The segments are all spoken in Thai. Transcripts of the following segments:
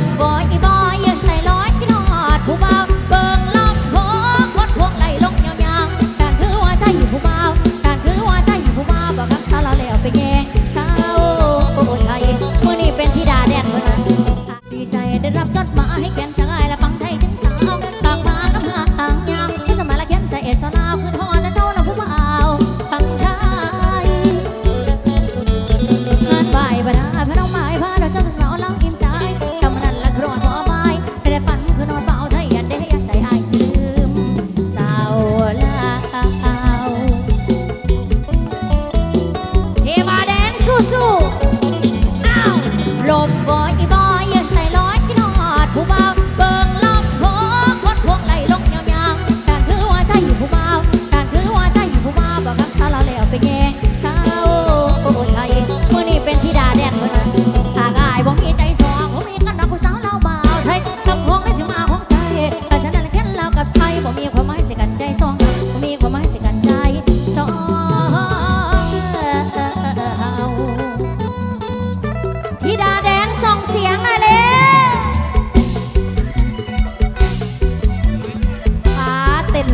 มบ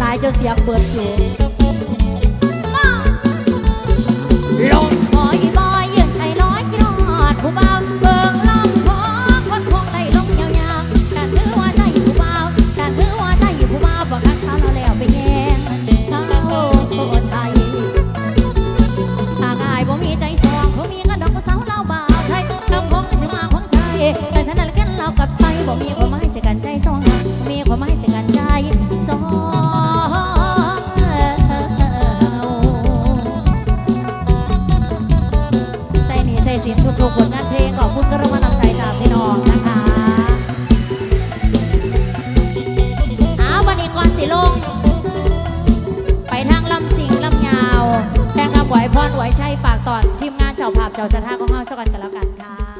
หลายจนเสียงเบิดอยู่ลมบอยบอยยืนใจลอยที่นอดผู้เบาเบิ่งลำพงวัดพวงไหลลงยาวๆการถือว่าใจอยู่ผู้เบาการถือว่าใจอยู่ผู้เบาบอกรักษาเราแล้วไปแย่งเช้าโคตรไทยหากอายบ่มีใจสองบ่มีกันดอกผู้สาวเราบ่าวไทยคำพงสิมาของใจแต่ฉันนั้นแค่เรากับไทยบ่มีความหมายสิกันใจสองมีความหมาย ผลงานเพลงขอบคุณกระมานำใจจากพี่น้องนะคะเอาวันนี้ก่อนสิลง ไปทางลำสิงลำยาวแดงคำไหวพรไหวชัยฝากตอนทีมงานเจ้าภาพเจ้าสถาของเฮาสักกันกันแล้วกันค่ะ